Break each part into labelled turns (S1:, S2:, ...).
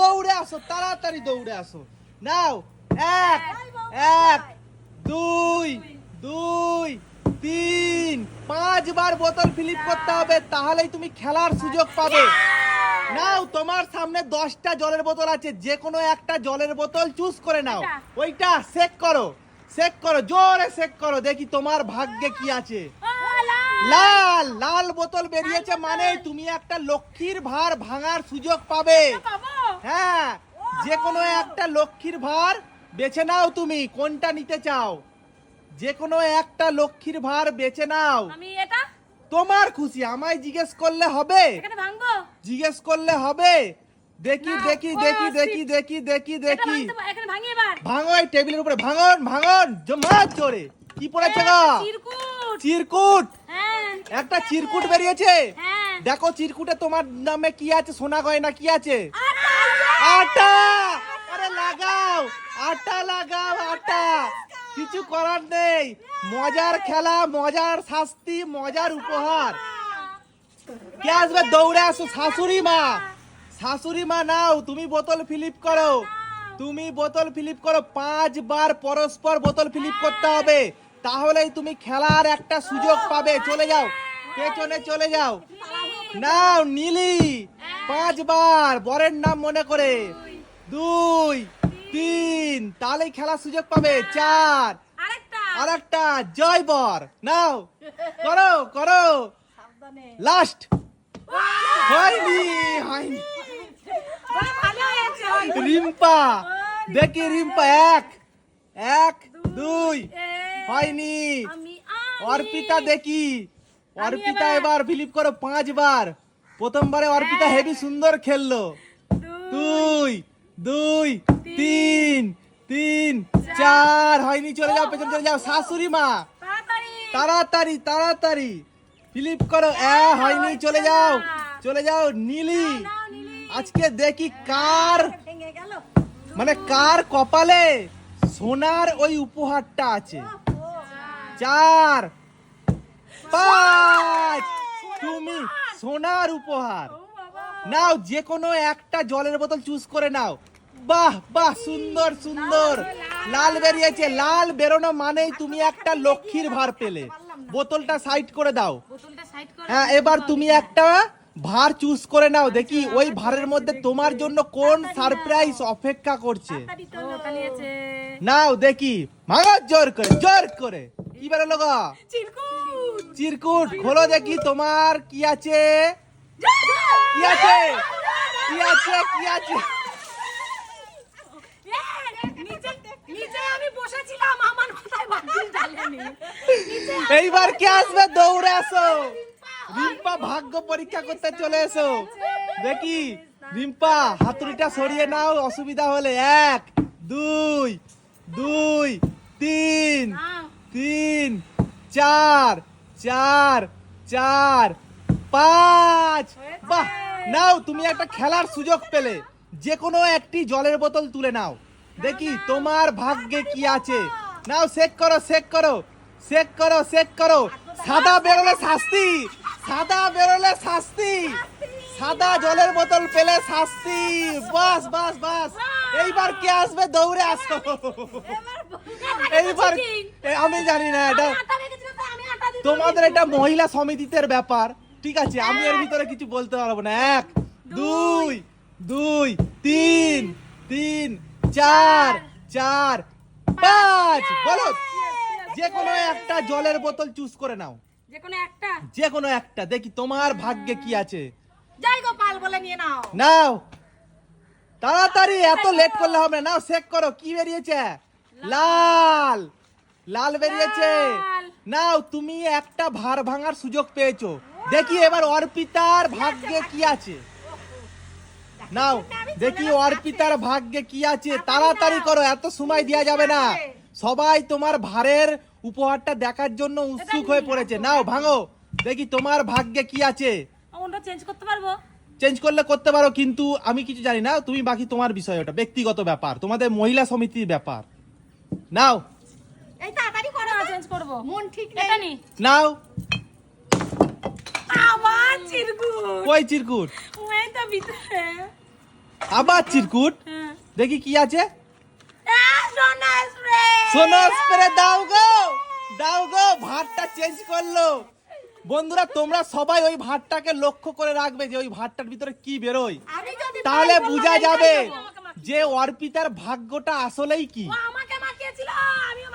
S1: দৌড়ে আসো তাড়াতাড়ি দৌড়ে আসো। নাও এক এক দুই দুই তিন। পাঁচবার বোতল ফিলিপ করতে হবে তাহলেই তুমি খেলার সুযোগ পাবে। নাও তোমার সামনে দশটা জলের বোতল আছে যে কোনো একটা জলের বোতল চুজ করে নাও। ওইটা। চেক করো চেক করো জোরে চেক করো দেখি তোমার ভাগ্যে কি আছে। লাল লাল বোতল বেরিয়েছে মানে তুমি একটা লক্ষ্মীর ভার ভাঙার সুযোগ পাবে। হ্যাঁ যে কোনো একটা লক্ষ্মীর ভার বেছে নাও তুমি কোনটা নিতে চাও? যে কোনো একটা লক্ষ্মীর ভার বেছে নাও।
S2: আমি এটা?
S1: তোমার খুশি আমায় জিজ্ঞেস করলে হবে? জিজ্ঞেস করলে হবে? দেখি দেখি দেখি দেখি দেখি দেখি দেখি।
S2: ভাঙি
S1: এই টেবিলের উপরে ভাঙন ভাঙন জমা জোরে। কি পড়েছে গো?
S2: চিরকুট।
S1: চিরকুট।
S2: হ্যাঁ।
S1: একটা চিরকুট বেরিয়েছে।
S2: হ্যাঁ।
S1: দেখো চিরকুটে তোমার নামে কি আছে সোনা গয়না কি আছে?
S2: আটা।
S1: আটা! আরে লাগাও আটা লাগাও আটা। কিছু করার নেই। মজার খেলা মজার শাস্তি মজার উপহার। কে আসবে দৌড়ে আসো? শাশুড়ি মা। শাশুড়ি মা নাও তুমি বোতল ফিলিপ করো। তুমি বোতল ফিলিপ করো। পাঁচবার পরস্পর বোতল ফিলিপ করতে হবে। তাহলেই তুমি খেলার একটা সুযোগ পাবে। চলে যাও। পেছনে চলে যাও। নাও নীলি। পাঁচবার বরের নাম মনে করে। দুই তিন তাহলেই খেলার সুযোগ পাবে। চার আর একটা জয় বর। নাও। করো করো। লাস্ট। হয়নি হয়নি। রিম্পা। দেখি রিম্পা। এক এক দুই। হয়নি। অর্পিতা দেখি। অর্পিতা
S2: এবার-
S1: ফিলিপ করো পাঁচবার। প্রথমবারে অর্পিতা হেভি সুন্দর খেললো।
S2: দুই
S1: দুই তিন তিন চার হয়নি চলে যাও পেছনে চলে যাও। শাশুড়ি মা।
S2: তাড়াতাড়ি।
S1: তাড়াতাড়ি তাড়াতাড়ি। ফিলিপ করো এ হয়নি চলে যাও চলে যাও নীলি। আজকে দেখি কার মানে কার কপালে সোনার ওই উপহারটা আছে। চার পাঁচ। তুমি সোনার উপহার। নাও যে কোনো একটা জলের বোতল চুজ করে নাও। বাহ বাহ সুন্দর সুন্দর। লাল বেরিয়েছে। লাল। বেরোনো মানেই তুমি একটা লক্ষ্মীর ভার পেলে। বোতলটা সাইড করে দাও।
S2: বোতলটা সাইড করে
S1: হ্যাঁ এবার তুমি একটা ভার চুজ করে নাও। দেখি ওই ভারের মধ্যে তোমার জন্য কোন সারপ্রাইজ অপেক্ষা করছে? নাও দেখি। ভাঙা জোর করে জোর করে। কি বেরোলো গো?
S2: চিরকুট।
S1: খোলো দেখি তোমার কি আছে। কি আছে? কি আছে কি আছে? এইবার কে আসবে? দৌড়ে আসো। রিম্পা ভাগ্য পরীক্ষা করতে চলে এসো। দেখি রিম্পা হাতুড়িটা সরিয়ে নাও অসুবিধা হলে। এক দুই দুই তিন। তিন চার চার চার পাঁচ। বাহ! নাও তুমি একটা খেলার সুযোগ পেলে। যে কোনো একটি জলের বোতল তুলে নাও। দেখি তোমার ভাগ্যে কি আছে। নাও চেক করো চেক করো। চেক করো চেক করো। সাদা বেরোলে শাস্তি। সাদা বেরোলে শাস্তি। সাদা জলের বোতল পেলে শাস্তি। বাস বাস বাস। এইবার কে আসবে? দৌড়ে আসো। এইবার আমি জানি না এটা তোমাদের এটা মহিলা সমিতিদের ব্যাপার। ঠিক আছে আমি এর ভিতরে কিছু বলতে পারব না। এক দুই দুই তিন তিন চার চার পাঁচ। বলো যে কোনো একটা জলের বোতল চুজ করে নাও।
S2: যে কোনো একটা?
S1: যে কোনো একটা। দেখি তোমার ভাগ্যে কি আছে।
S2: গোপাল বলে নিয়ে নাও।
S1: নাও। তাড়াতাড়ি এত লেট করলে হবে না। নাও চেক করো কি বেরিয়েছে? লাল। লাল বেরিয়েছে। নাও তুমি একটা ভার ভাঙার সুযোগ পেয়েছ। দেখি এবার অর্পিতার ভাগ্যে কি আছে। নাও দেখি অর্পিতার ভাগ্যে কি আছে। তাড়াতাড়ি করো এত সময় দেওয়া যাবে না। সবাই তোমার ভারের উপহারটা দেখার জন্য উৎসুক হয়ে পড়েছে। নাও ভাঙো। দেখি তোমার ভাগ্যে কি আছে।
S2: চেঞ্জ করতে পারব?
S1: চেঞ্জ করলে করতে পারো কিন্তু আমি কিছু জানি না তুমি বাকি তোমার বিষয় ওটা ব্যক্তিগত ব্যাপার তোমাদের মহিলা সমিতির ব্যাপার। নাও
S2: এই তাড়াতাড়ি করো চেঞ্জ করব।
S3: মন ঠিক
S2: এটা নি।
S1: নাও
S2: আবার চিরকুট।
S1: কই চিরকুট?
S2: ওই তো ভিতরে।
S1: আবার চিরকুট?
S2: হ্যাঁ।
S1: দেখি কি আছে।
S2: সোনা স্প্রে।
S1: সোনো স্প্রে দাও গো। দাও গো ভাতটা চেঞ্জ করল। বন্ধুরা তোমরা সবাই ওই ভাতটাকে লক্ষ্য করে রাখবে যে ওই ভাতটার ভিতরে কি বেরোয়। তাহলে বোঝা যাবে যে অর্পিতার ভাগ্যটা আসলেই কি।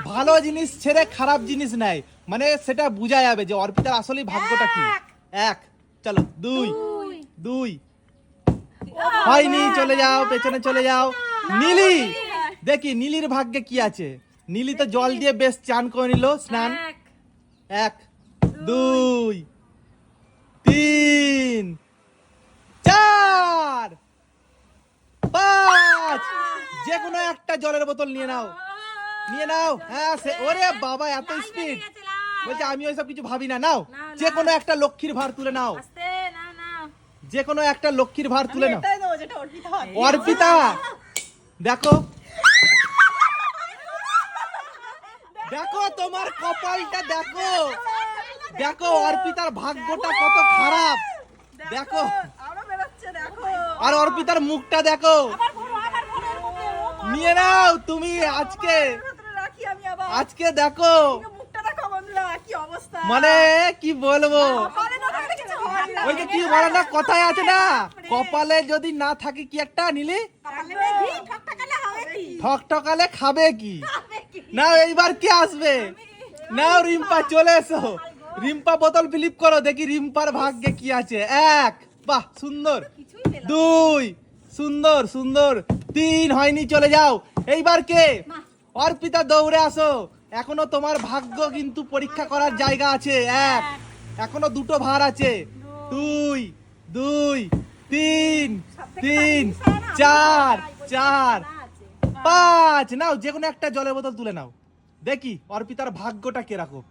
S1: ভালো জিনিস ছেড়ে খারাপ জিনিস নেয়। মানে সেটা বোঝা যাবে যে অর্পিতার আসলেই ভাগ্যটা কি।
S2: এক।
S1: চলো দুই।
S2: দুই।
S1: হয়নি চলে যাও পেছনে চলে যাও। নীলি! দেখি নীলির ভাগ্যে কি আছে? নীলি তো জল দিয়ে বেশ চান করে নিল স্নান।
S2: এক।
S1: দুই তিন চার পাঁচ। যে কোনো একটা জলের বোতল নিয়ে নাও। নিয়ে নাও। হ্যাঁ ওরে বাবা এত স্পিড বলছে আমি ওইসব কিছু ভাবি না। নাও। যে কোনো একটা লক্ষ্মীর ভার তুলে নাও।
S2: আস্তে না না।
S1: যে কোনো একটা লক্ষ্মীর ভার তুলে নাও।
S3: অর্পিতা
S1: দেখো। দেখো তোমার কপালটা দেখো। দেখো অর্পিতার ভাগ্যটা কত খারাপ। দেখো। আরও অর্পিতার মুখটা দেখো। নিয়ে নাও তুমি আজকে। আজকে দেখো। মানে কি বলব?
S3: না না।
S1: ওই যে কি বলে না কথায় আছে না? কপালে যদি না থাকে কি একটা নিলি? ঠক ঠকালে খাবে কি? নাও এইবার কে আসবে? নাও রিম্পা চলে এসো। রিম্পা বোতল ফিলিপ করো দেখি রিম্পার ভাগ্যে কি আছে। এক বাহ সুন্দর। দুই সুন্দর সুন্দর। তিন হয়নি চলে যাও। এইবার কে? অর্পিতা দৌড়ে আসো। এখনও তোমার ভাগ্য কিন্তু পরীক্ষা করার জায়গা আছে। এক এখনও দুটো ভার আছে। দুই দুই তিন তিন চার চার পাঁচ। নাও যে কোনো একটা জলের বোতল তুলে নাও। দেখি অর্পিতার ভাগ্যটা কীরকম।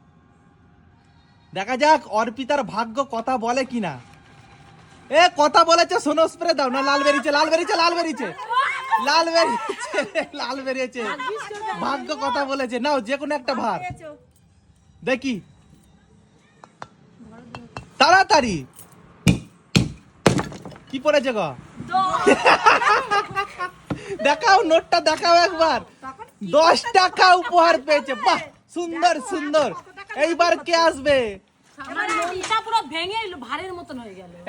S1: দেখা যাক অর্পিতার ভাগ্য কথা বলে কিনা। এ কথা বলেছে সোনো স্প্রে দাও না লাল বেরিয়েছে লাল বেরিয়েছে লাল বেরিয়েছে। লাল বেরিয়েছে লাল বেরিয়েছে। ভাগ্য কথা বলেছে নাও যে কোনো একটা ভার। দেখি। তাড়াতাড়ি। কি পড়েছে গো? দেখাও নোটটা দেখাও একবার। দশ টাকা উপহার পেয়েছে বাহ সুন্দর সুন্দর। এইবার কে আসবে?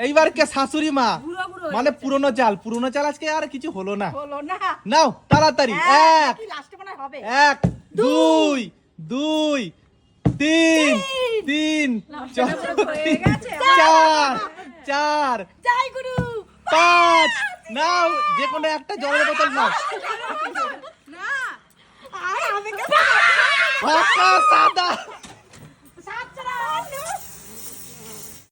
S1: এইবার কে? শাশুড়ি মা। মানে পুরনো চাল পুরনো চাল আজকে আর কিছু হলো না। নাও তাড়াতাড়ি। এক
S3: হয় হবে?
S1: এক দুই দুই তিন তিন। চার চার পাঁচ। নাও যে কোনো একটা জলের বোতল নাও। সাদা।